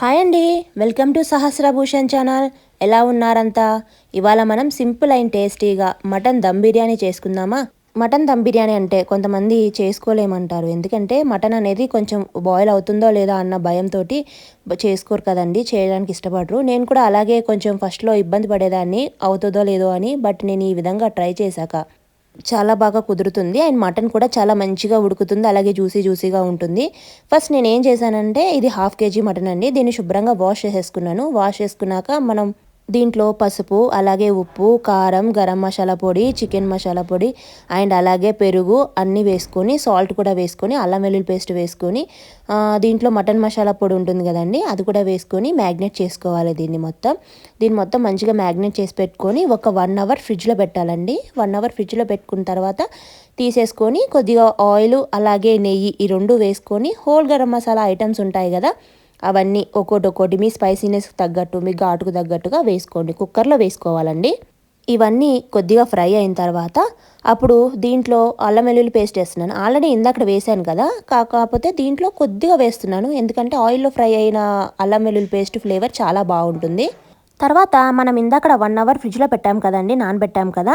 Hi అండి welcome to సహస్రభూషణ్ channel. ఎలా ఉన్నారంతా? ఇవాళ మనం సింపుల్ అండ్ టేస్టీగా మటన్ దమ్ బిర్యానీ చేసుకుందామా? మటన్ దమ్ బిర్యానీ అంటే కొంతమంది చేసుకోలేమంటారు. ఎందుకంటే మటన్ అనేది కొంచెం బాయిల్ అవుతుందో లేదా అన్న భయంతో చేసుకోరు కదండి చేయడానికి ఇష్టపడరు. నేను కూడా అలాగే కొంచెం ఫస్ట్లో ఇబ్బంది పడేదాన్ని అవుతుందో లేదో అని బట్ నేను ఈ విధంగా ట్రై చేశాక చాలా బాగా కుదురుతుంది. అండ్ మటన్ కూడా చాలా మంచిగా ఉడుకుతుంది. అలాగే జ్యూసీ జ్యూసీగా ఉంటుంది. ఫస్ట్ నేను ఏం చేశానంటే ఇది హాఫ్ కేజీ మటన్ అండి. దీన్ని శుభ్రంగా వాష్ చేసేసుకున్నాను. వాష్ చేసుకున్నాక మనం దీంట్లో పసుపు అలాగే ఉప్పు కారం గరం మసాలా పొడి చికెన్ మసాలా పొడి అండ్ అలాగే పెరుగు అన్నీ వేసుకొని సాల్ట్ కూడా వేసుకొని అల్లం వెల్లుల్లి పేస్ట్ వేసుకొని దీంట్లో మటన్ మసాలా పొడి ఉంటుంది కదండి అది కూడా వేసుకొని మ్యాగ్నేట్ చేసుకోవాలి దీన్ని మొత్తం. దీన్ని మొత్తం మంచిగా మ్యాగ్నేట్ చేసి పెట్టుకొని ఒక వన్ అవర్ ఫ్రిడ్జ్లో పెట్టాలండి. వన్ అవర్ ఫ్రిడ్జ్లో పెట్టుకున్న తర్వాత తీసేసుకొని కొద్దిగా ఆయిల్ అలాగే నెయ్యి ఈ రెండు వేసుకొని హోల్ గరం మసాలా ఐటమ్స్ ఉంటాయి కదా అవన్నీ ఒక్కోటి ఒక్కోటి మీ స్పైసీనెస్ తగ్గట్టు మీ ఘాటుకు తగ్గట్టుగా వేసుకోండి. కుక్కర్లో వేసుకోవాలండి. ఇవన్నీ కొద్దిగా ఫ్రై అయిన తర్వాత అప్పుడు దీంట్లో అల్లం వెల్లుల్లి పేస్ట్ వేస్తున్నాను. ఆల్రెడీ ఇందాక వేసాను కదా కాకపోతే దీంట్లో కొద్దిగా వేస్తున్నాను. ఎందుకంటే ఆయిల్లో ఫ్రై అయిన అల్లం వెల్లుల్లి పేస్ట్ ఫ్లేవర్ చాలా బాగుంటుంది. తర్వాత మనం ఇందాక వన్ అవర్ ఫ్రిడ్జ్లో పెట్టాం కదండి నానబెట్టాం కదా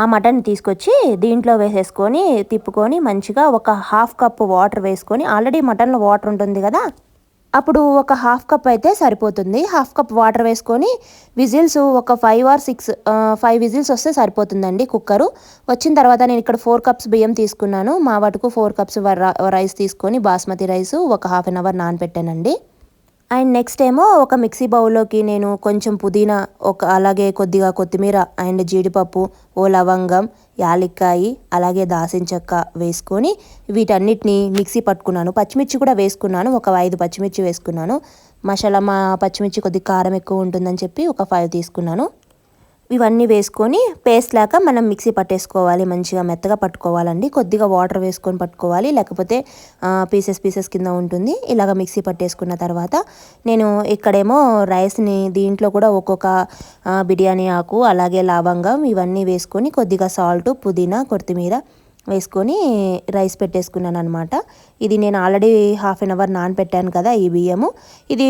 ఆ మటన్ తీసుకొచ్చి దీంట్లో వేసేసుకొని తిప్పుకొని మంచిగా ఒక హాఫ్ కప్ వాటర్ వేసుకొని ఆల్రెడీ మటన్లో వాటర్ ఉంటుంది కదా అప్పుడు ఒక హాఫ్ కప్ అయితే సరిపోతుంది. హాఫ్ కప్ వాటర్ వేసుకొని విజిల్స్ ఒక five or six five whistles వస్తే సరిపోతుందండి కుక్కరు. వచ్చిన తర్వాత నేను ఇక్కడ ఫోర్ కప్స్ బియ్యం తీసుకున్నాను. మా వాటికు ఫోర్ కప్స్ రైస్ తీసుకొని బాస్మతి రైస్ ఒక హాఫ్ అన్ అవర్ నానపెట్టానండి అండ్ నెక్స్ట్ ఏమో ఒక మిక్సీ బౌల్లోకి నేను కొంచెం పుదీనా ఒక అలాగే కొద్దిగా కొత్తిమీర అండ్ జీడిపప్పు ఓ లవంగం యాలక్కాయి అలాగే దాసిన చెక్క వేసుకొని వీటన్నిటిని మిక్సీ పట్టుకున్నాను. పచ్చిమిర్చి కూడా వేసుకున్నాను. ఒక ఐదు పచ్చిమిర్చి వేసుకున్నాను. మసాలా మా పచ్చిమిర్చి కొద్దిగా కారం ఎక్కువ ఉంటుందని చెప్పి ఒక ఫైవ్ తీసుకున్నాను. ఇవన్నీ వేసుకొని పేస్ట్ లాగా మనం మిక్సీ పట్టేసుకోవాలి మంచిగా మెత్తగా పట్టుకోవాలండి. కొద్దిగా వాటర్ వేసుకొని పట్టుకోవాలి లేకపోతే పీసెస్ పీసెస్ కింద ఉంటుంది. ఇలాగ మిక్సీ పట్టేసుకున్న తర్వాత నేను ఇక్కడేమో రైస్ని దీంట్లో కూడా ఒక్కొక్క బిర్యానీ ఆకు అలాగే లవంగం ఇవన్నీ వేసుకొని కొద్దిగా సాల్ట్ పుదీనా కొత్తిమీర వేసుకొని రైస్ పెట్టేసుకున్నాను అనమాట ఇది నేను ఆల్రెడీ హాఫ్ అన్ అవర్ నానపెట్టాను కదా ఈ బియ్యము. ఇది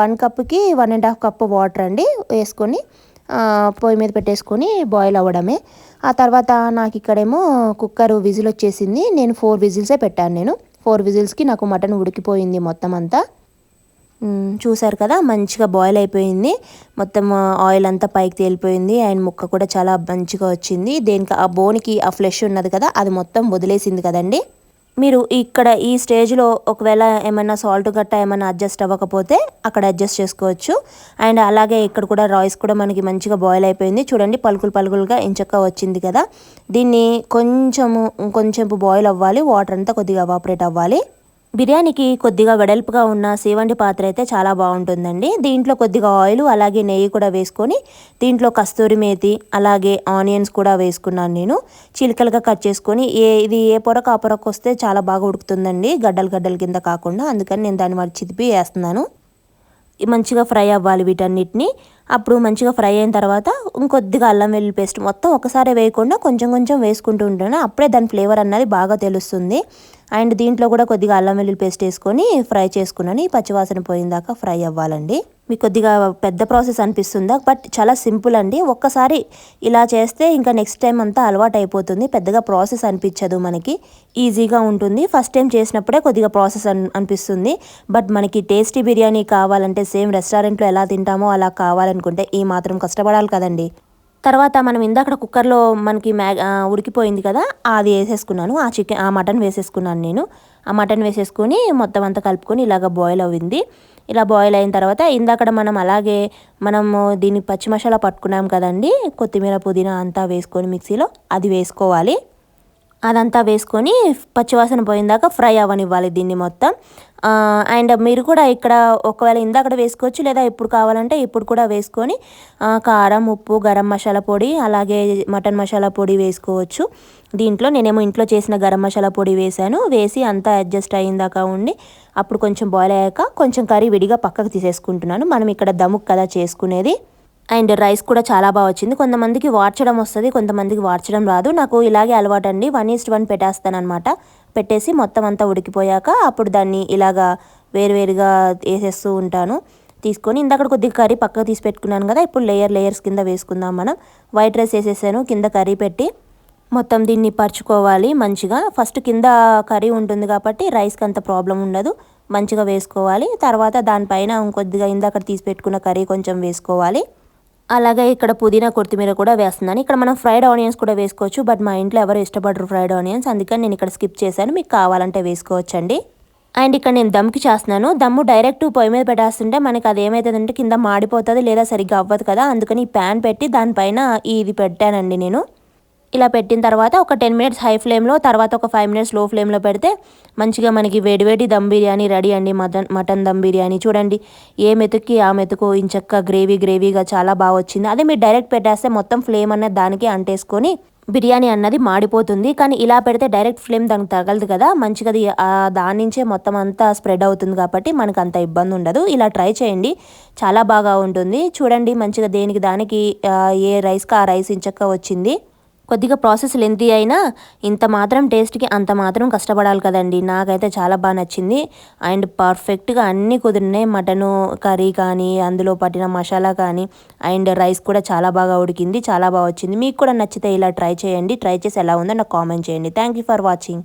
one కప్కి one and half cup water అండి వేసుకొని పొయ్యి మీద పెట్టేసుకొని బాయిల్ అవ్వడమే. ఆ తర్వాత నాకు ఇక్కడేమో కుక్కర్ విజిల్ వచ్చేసింది. నేను ఫోర్ విజిల్సే పెట్టాను నేను. ఫోర్ విజిల్స్కి నాకు మటన్ ఉడికిపోయింది మొత్తం అంతా. చూసారు కదా మంచిగా బాయిల్ అయిపోయింది. మొత్తం ఆయిల్ అంతా పైకి తేలిపోయింది. అండ్ ముక్క కూడా చాలా మంచిగా వచ్చింది. దేనికి ఆ బోనికి ఆ ఫ్లెష్ ఉన్నది కదా అది మొత్తం వదిలేసింది కదండి. మీరు ఇక్కడ ఈ స్టేజ్లో ఒకవేళ ఏమైనా సాల్ట్ గట్ట ఏమైనా అడ్జస్ట్ అవ్వకపోతే అక్కడ అడ్జస్ట్ చేసుకోవచ్చు. అండ్ అలాగే ఇక్కడ కూడా రైస్ కూడా మనకి మంచిగా బాయిల్ అయిపోయింది. చూడండి పలుకులు పలుకులుగా ఇంచక్క వచ్చింది కదా. దీన్ని కొంచెము కొంచెం బాయిల్ అవ్వాలి. వాటర్ అంతా కొద్దిగా అవాపరేట్ అవ్వాలి. బిర్యానీకి కొద్దిగా వెడల్పుగా ఉన్న సేవండి పాత్ర అయితే చాలా బాగుంటుందండి. దీంట్లో కొద్దిగా ఆయిల్ అలాగే నెయ్యి కూడా వేసుకొని దీంట్లో కస్తూరి మేతి అలాగే ఆనియన్స్ కూడా వేసుకున్నాను నేను. చిలికలుగా కట్ చేసుకొని ఏ ఇది ఏ పొరకు ఆ పొరకు వస్తే చాలా బాగా ఉడుకుతుందండి గడ్డలు గడ్డల కింద కాకుండా. అందుకని నేను దాన్ని మరి చితిపి వేస్తున్నాను. మంచిగా ఫ్రై అవ్వాలి వీటన్నిటిని. అప్పుడు మంచిగా ఫ్రై అయిన తర్వాత ఇంకొద్దిగా అల్లం వెల్లుల్లి పేస్ట్ మొత్తం ఒకసారి వేయకుండా కొంచెం కొంచెం వేసుకుంటూ ఉంటాను అప్పుడే దాని ఫ్లేవర్ అన్నది బాగా తెలుస్తుంది. అండ్ దీంట్లో కూడా కొద్దిగా అల్లం వెల్లుల్లి పేస్ట్ వేసుకొని ఫ్రై చేసుకున్నాను. ఈ పచ్చివాసన పోయిందాక ఫ్రై అవ్వాలండి. మీకు కొద్దిగా పెద్ద ప్రాసెస్ అనిపిస్తుందా? బట్ చాలా సింపుల్ అండి. ఒక్కసారి ఇలా చేస్తే ఇంకా నెక్స్ట్ టైం అంతా అలవాటు అయిపోతుంది. పెద్దగా ప్రాసెస్ అనిపించదు మనకి. ఈజీగా ఉంటుంది. ఫస్ట్ టైం చేసినప్పుడే కొద్దిగా ప్రాసెస్ అనిపిస్తుంది. బట్ మనకి టేస్టీ బిర్యానీ కావాలంటే సేమ్ రెస్టారెంట్లో ఎలా తింటామో అలా కావాలని అనుకుంటే ఈ మాత్రం కష్టపడాలి కదండి. తర్వాత మనం ఇందాక కుక్కర్లో మనకి మ్యా ఉడికిపోయింది కదా అది వేసేసుకున్నాను. ఆ చికెన్ ఆ మటన్ వేసేసుకున్నాను నేను. ఆ మటన్ వేసేసుకొని మొత్తం అంతా కలుపుకొని ఇలాగ బాయిల్ అవ్వింది. ఇలా బాయిల్ అయిన తర్వాత ఇందాక మనం అలాగే మనము దీన్ని పచ్చి మసాలా పట్టుకున్నాం కదండి కొత్తిమీర పుదీనా అంతా వేసుకొని మిక్సీలో అది వేసుకోవాలి. అదంతా వేసుకొని పచ్చివాసన పోయిందాక ఫ్రై అవ్వనివ్వాలి దీన్ని మొత్తం. అండ్ మీరు కూడా ఇక్కడ ఒకవేళ ఇందాక వేసుకోవచ్చు లేదా ఇప్పుడు కావాలంటే ఇప్పుడు కూడా వేసుకొని కారం ఉప్పు గరం మసాలా పొడి అలాగే మటన్ మసాలా పొడి వేసుకోవచ్చు. దీంట్లో నేనేమో ఇంట్లో చేసిన గరం మసాలా పొడి వేసాను వేసి అంతా అడ్జస్ట్ అయ్యిందాక ఉండి అప్పుడు కొంచెం బాయిల్ అయ్యాక కొంచెం కర్రీ విడిగా పక్కకు తీసేసుకుంటున్నాను. మనం ఇక్కడ దముక్ కదా చేసుకునేది. అండ్ రైస్ కూడా చాలా బాగా వచ్చింది. కొంతమందికి వార్చడం వస్తుంది కొంతమందికి వార్చడం రాదు. నాకు ఇలాగే అలవాటు అండి వన్ ఈస్ట్ వన్ పెట్టేస్తాను అనమాట పెట్టేసి మొత్తం అంతా ఉడికిపోయాక అప్పుడు దాన్ని ఇలాగా వేరువేరుగా వేసేస్తూ ఉంటాను. తీసుకొని ఇందాక కొద్దిగా కర్రీ పక్కకు తీసి పెట్టుకున్నాను కదా ఇప్పుడు లేయర్ లేయర్స్ కింద వేసుకుందాం మనం. వైట్ రైస్ వేసేసాను కింద కర్రీ పెట్టి మొత్తం దీన్ని పరుచుకోవాలి మంచిగా. ఫస్ట్ కింద కర్రీ ఉంటుంది కాబట్టి రైస్కి అంత ప్రాబ్లం ఉండదు. మంచిగా వేసుకోవాలి. తర్వాత దానిపైన ఇంకొద్దిగా ఇందాక తీసి పెట్టుకున్న కర్రీ కొంచెం వేసుకోవాలి. అలాగే ఇక్కడ పుదీనా కొత్తిమీర కూడా వేస్తున్నాను. ఇక్కడ మనం ఫ్రైడ్ ఆనియన్స్ కూడా వేసుకోవచ్చు బట్ మా ఇంట్లో ఎవరు ఇష్టపడరు ఫ్రైడ్ ఆనియన్స్. అందుకని నేను ఇక్కడ స్కిప్ చేశాను. మీకు కావాలంటే వేసుకోవచ్చండి. అండ్ ఇక్కడ నేను దమ్కి చేస్తున్నాను. దమ్ము డైరెక్ట్ పొయ్యి మీద పెట్టేస్తుంటే మనకి అది ఏమవుతుందంటే కింద మాడిపోతుంది లేదా సరిగ్గా అవ్వదు కదా. అందుకని ఈ ప్యాన్ పెట్టి దానిపైన ఇది పెట్టానండి నేను. ఇలా పెట్టిన తర్వాత ఒక టెన్ మినిట్స్ హై ఫ్లేమ్లో తర్వాత ఒక ఫైవ్ మినిట్స్లో ఫ్లేమ్లో పెడితే మంచిగా మనకి వేడివేడి దమ్ బిర్యానీ రెడీ అండి. Mutton mutton dum biryani. చూడండి ఏ మెతుక్కి ఆ మెతుకు ఇంచక్క గ్రేవీ గ్రేవీగా చాలా బాగా వచ్చింది. అదే మీరు డైరెక్ట్ పెట్టేస్తే మొత్తం ఫ్లేమ్ అన్నది దానికి అంటేసుకొని బిర్యానీ అన్నది మాడిపోతుంది. కానీ ఇలా పెడితే డైరెక్ట్ ఫ్లేమ్ దానికి తగలదు కదా. మంచిగా అది దాని నుంచే మొత్తం అంతా స్ప్రెడ్ అవుతుంది కాబట్టి మనకు అంత ఇబ్బంది ఉండదు. ఇలా ట్రై చేయండి. చాలా బాగా ఉంటుంది. చూడండి మంచిగా దేనికి దానికి ఏ రైస్కి ఆ రైస్ ఇంచక్క వచ్చింది. కొద్దిగా ప్రాసెస్ లెంతీ అయినా ఇంత మాత్రం టేస్ట్కి అంత మాత్రం కష్టపడాలి కదండి. నాకైతే చాలా బాగా నచ్చింది. అండ్ పర్ఫెక్ట్గా అన్నీ కుదిరినాయి. మటను కర్రీ కానీ అందులో పట్టిన మసాలా కానీ అండ్ రైస్ కూడా చాలా బాగా ఉడికింది. చాలా బాగా వచ్చింది. మీకు కూడా నచ్చితే ఇలా ట్రై చేయండి. ట్రై చేసి ఎలా ఉందో నాకు కామెంట్ చేయండి. Thank you for watching.